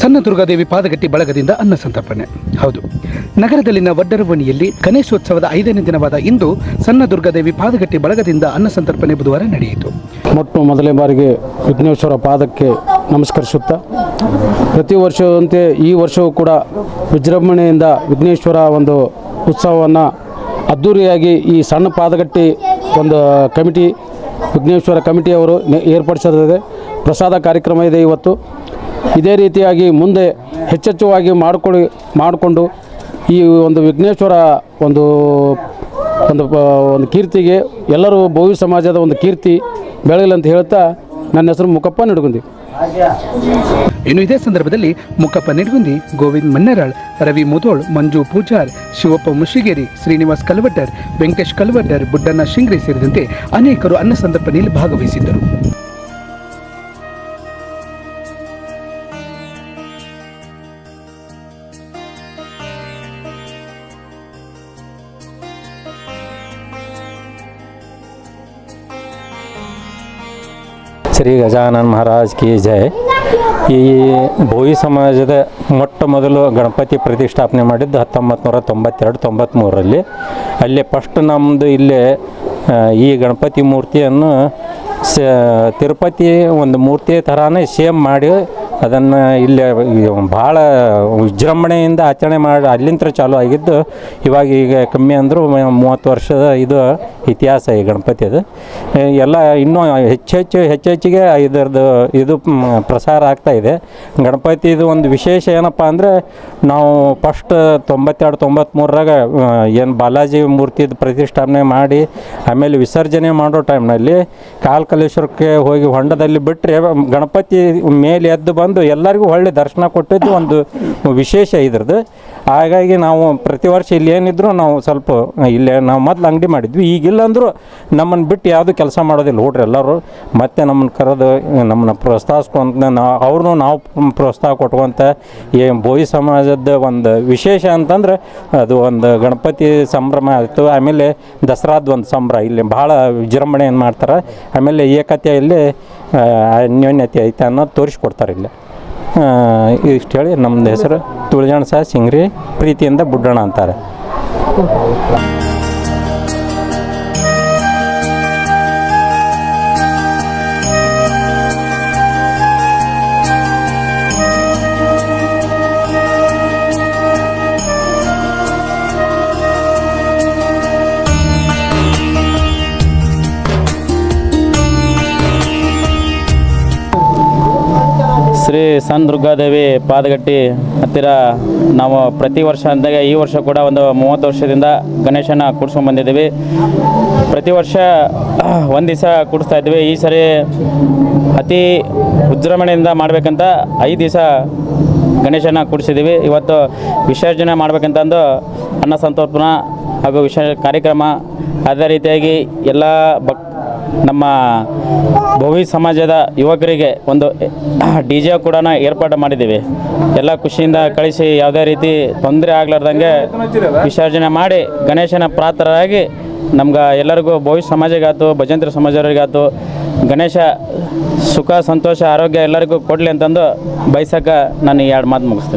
ಸಣ್ಣ ದುರ್ಗಾದೇವಿ ಪಾದಗಟ್ಟಿ ಬಳಗದಿಂದ ಅನ್ನ ಸಂತರ್ಪಣೆ. ಹೌದು. ನಗರದಲ್ಲಿನ ವಡ್ಡರವಣಿಯಲ್ಲಿ ಗಣೇಶೋತ್ಸವದ ಐದನೇ ದಿನವಾದ ಇಂದು ಸಣ್ಣ ದುರ್ಗಾದೇವಿ ಪಾದಗಟ್ಟಿ ಬಳಗದಿಂದ ಅನ್ನ ಸಂತರ್ಪಣೆ ಬುಧವಾರ ನಡೆಯಿತು. ಮೊಟ್ಟ ಮೊದಲನೇ ಬಾರಿಗೆ ವಿಘ್ನೇಶ್ವರ ಪಾದಕ್ಕೆ ನಮಸ್ಕರಿಸುತ್ತಾ, ಪ್ರತಿ ವರ್ಷದಂತೆ ಈ ವರ್ಷವೂ ಕೂಡ ವಿಜೃಂಭಣೆಯಿಂದ ವಿಘ್ನೇಶ್ವರ ಒಂದು ಉತ್ಸವವನ್ನು ಅದ್ಧೂರಿಯಾಗಿ ಈ ಸಣ್ಣ ಪಾದಗಟ್ಟಿ ಒಂದು ಕಮಿಟಿ, ವಿಘ್ನೇಶ್ವರ ಕಮಿಟಿಯವರು ಏರ್ಪಡಿಸಿದೆ. ಪ್ರಸಾದ ಕಾರ್ಯಕ್ರಮ ಇದೆ ಇವತ್ತು. ಇದೇ ರೀತಿಯಾಗಿ ಮುಂದೆ ಹೆಚ್ಚೆಚ್ಚುವಾಗಿ ಮಾಡಿಕೊಳ್ಳಿ ಮಾಡಿಕೊಂಡು ಈ ಒಂದು ವಿಘ್ನೇಶ್ವರ ಒಂದು ಒಂದು ಒಂದು ಕೀರ್ತಿಗೆ ಎಲ್ಲರೂ ಭೋವಿ ಸಮಾಜದ ಒಂದು ಕೀರ್ತಿ ಬೆಳಗಲಿ ಅಂತ ಹೇಳ್ತಾ ನನ್ನ ಹೆಸರು ಮುಖಪ್ಪ ನಡುಗುಂದಿ. ಇನ್ನು ಇದೇ ಸಂದರ್ಭದಲ್ಲಿ ಮುಖಪ್ಪ ನಿಡ್ಗುಂದಿ, ಗೋವಿಂದ್ ಮನ್ನರಾಳ್, ರವಿ ಮುದೋಳ್, ಮಂಜು ಪೂಜಾರ್, ಶಿವಪ್ಪ ಮುಷಿಗೇರಿ, ಶ್ರೀನಿವಾಸ್ ಕಲ್ವಟ್ಟರ್, ವೆಂಕಟೇಶ್ ಕಲ್ವಟ್ಟರ್, ಬುಡ್ಡಣ್ಣ ಶಿಂಗ್ರಿ ಸೇರಿದಂತೆ ಅನೇಕರು ಅನ್ನ ಸಂದರ್ಭದಲ್ಲಿ ಭಾಗವಹಿಸಿದ್ದರು. ಶ್ರೀ ಗಜಾನನ್ ಮಹಾರಾಜ್ ಕಿ ಜೈ. ಈ ಭೋಯಿ ಸಮಾಜದ ಮೊಟ್ಟ ಮೊದಲು ಗಣಪತಿ ಪ್ರತಿಷ್ಠಾಪನೆ ಮಾಡಿದ್ದು ಹತ್ತೊಂಬತ್ತು ನೂರ ತೊಂಬತ್ತೆರಡು ತೊಂಬತ್ತ್ಮೂರರಲ್ಲಿ. ಅಲ್ಲಿ ಫಸ್ಟ್ ನಮ್ಮದು ಇಲ್ಲೇ ಈ ಗಣಪತಿ ಮೂರ್ತಿಯನ್ನು ಸ, ತಿರುಪತಿ ಒಂದು ಮೂರ್ತಿ ಥರನೇ ಸೇಮ್ ಮಾಡಿ ಅದನ್ನು ಇಲ್ಲಿ ಭಾಳ ವಿಜೃಂಭಣೆಯಿಂದ ಆಚರಣೆ ಮಾಡಿ ಅಲ್ಲಿಂದ ಚಾಲು ಆಗಿದ್ದು, ಇವಾಗ ಈಗ ಕಮ್ಮಿ ಅಂದರೂ ಮೂವತ್ತು ವರ್ಷದ ಇದು ಇತಿಹಾಸ ಈ ಗಣಪತಿ ಅದು. ಎಲ್ಲ ಇನ್ನೂ ಹೆಚ್ಚೆಚ್ಚು ಹೆಚ್ಚೆಚ್ಚಿಗೆ ಇದರದ್ದು ಇದು ಪ್ರಸಾರ ಆಗ್ತಾ ಇದೆ. ಗಣಪತಿದು ಒಂದು ವಿಶೇಷ ಏನಪ್ಪ ಅಂದರೆ ನಾವು ಫಸ್ಟ್ ತೊಂಬತ್ತೆರಡು ತೊಂಬತ್ತ್ಮೂರರಾಗ ಏನು ಬಾಲಾಜಿ ಮೂರ್ತಿದು ಪ್ರತಿಷ್ಠಾಪನೆ ಮಾಡಿ, ಆಮೇಲೆ ವಿಸರ್ಜನೆ ಮಾಡೋ ಟೈಮ್ನಲ್ಲಿ ಕಾಲ್ಕಲೇಶ್ವರಕ್ಕೆ ಹೋಗಿ ಹೊಂಡದಲ್ಲಿ ಬಿಟ್ಟರೆ ಗಣಪತಿ ಮೇಲೆ ಎದ್ದು ಬಂದು ಎಲ್ಲರಿಗೂ ಒಳ್ಳೆ ದರ್ಶನ ಕೊಟ್ಟಿದ್ದು ಒಂದು ವಿಶೇಷ ಇದ್ರದ್ದು. ಹಾಗಾಗಿ ನಾವು ಪ್ರತಿ ವರ್ಷ ಇಲ್ಲಿ ಏನಿದ್ರು ನಾವು ಸ್ವಲ್ಪ ಇಲ್ಲೇ ನಾವು ಮೊದಲು ಅಂಗಡಿ ಮಾಡಿದ್ವಿ. ಈಗಿಲ್ಲ. ಅಂದರೂ ನಮ್ಮನ್ನು ಬಿಟ್ಟು ಯಾವುದು ಕೆಲಸ ಮಾಡೋದಿಲ್ಲ. ಹುಡ್ರಿ ಎಲ್ಲರೂ ಮತ್ತೆ ನಮ್ಮನ್ನು ಕರೆದು, ನಮ್ಮನ್ನ ಪ್ರೋತ್ಸಾಹಿಸ್ಕೊಂತ ನಾ ಅವ್ರನ್ನೂ ನಾವು ಪ್ರೋತ್ಸಾಹ ಕೊಟ್ಕೊಂತ ಈ ಬೋಯಿ ಸಮಾಜದ ಒಂದು ವಿಶೇಷ ಅಂತಂದ್ರೆ ಅದು ಒಂದು ಗಣಪತಿ ಸಂಭ್ರಮ ಆಯಿತು. ಆಮೇಲೆ ದಸರಾದ ಒಂದು ಸಂಭ್ರಮ ಇಲ್ಲಿ ಭಾಳ ವಿಜೃಂಭಣೆಯನ್ನು ಮಾಡ್ತಾರೆ. ಆಮೇಲೆ ಏಕತೆಯಲ್ಲಿ ಇಲ್ಲಿ ಅನ್ಯೋನ್ಯತೆ ಐತೆ ಅನ್ನೋದು ತೋರಿಸ್ಕೊಡ್ತಾರೆ ಇಲ್ಲಿ. ಇಷ್ಟು ಹೇಳಿ ನಮ್ಮದು ಹೆಸರು ತುಳಜಾಣ ಸಹ ಸಿಂಗ್ರಿ, ಪ್ರೀತಿಯಿಂದ ಬುಡ್ಡಣ್ಣ ಅಂತಾರೆ. ಶ್ರೀ ಸಣ್ಣ ದುರ್ಗಾದೇವಿ ಪಾದಗಟ್ಟಿ ಹತ್ತಿರ ನಾವು ಪ್ರತಿ ವರ್ಷ ಅಂದಾಗ ಈ ವರ್ಷ ಕೂಡ ಒಂದು ಮೂವತ್ತು ವರ್ಷದಿಂದ ಗಣೇಶನ ಕೂಡ್ಸ್ಕೊಂಡು ಬಂದಿದ್ದೀವಿ. ಪ್ರತಿ ವರ್ಷ ಒಂದು ದಿವಸ ಕೂಡಿಸ್ತಾ ಇದ್ವಿ ಈ ಸರಿ ಅತಿ ವಿಜೃಂಭಣೆಯಿಂದ ಮಾಡಬೇಕಂತ ಐದು ದಿವಸ ಗಣೇಶನ ಕೂಡಿಸಿದ್ದೀವಿ. ಇವತ್ತು ವಿಸರ್ಜನೆ ಮಾಡ್ಬೇಕಂತಂದು ಅನ್ನ ಸಂತೋಪನ ಹಾಗೂ ವಿಶೇಷ ಕಾರ್ಯಕ್ರಮ. ಅದೇ ರೀತಿಯಾಗಿ ಎಲ್ಲ ಭಕ್ ನಮ್ಮ ಭೋವಿ ಸಮಾಜದ ಯುವಕರಿಗೆ ಒಂದು ಡಿ ಜೆ ಕೂಡ ಏರ್ಪಾಡು ಮಾಡಿದ್ದೀವಿ. ಎಲ್ಲ ಖುಷಿಯಿಂದ ಕಳಿಸಿ ಯಾವುದೇ ರೀತಿ ತೊಂದರೆ ಆಗ್ಲಾರ್ದಂಗೆ ವಿಸರ್ಜನೆ ಮಾಡಿ ಗಣೇಶನ ಪ್ರಾತರಾಗಿ ನಮ್ಗೆ ಎಲ್ಲರಿಗೂ ಭೋವಿ ಸಮಾಜಗಾತು, ಭಜಂತ್ರ ಸಮಾಜದವರಿಗಾತು ಗಣೇಶ ಸುಖ, ಸಂತೋಷ, ಆರೋಗ್ಯ ಎಲ್ಲರಿಗೂ ಕೊಡಲಿ ಅಂತಂದು ಬಯಸಕ್ಕೆ ನಾನು ಎರಡು ಮಾತು ಮುಗಿಸ್ತೀನಿ.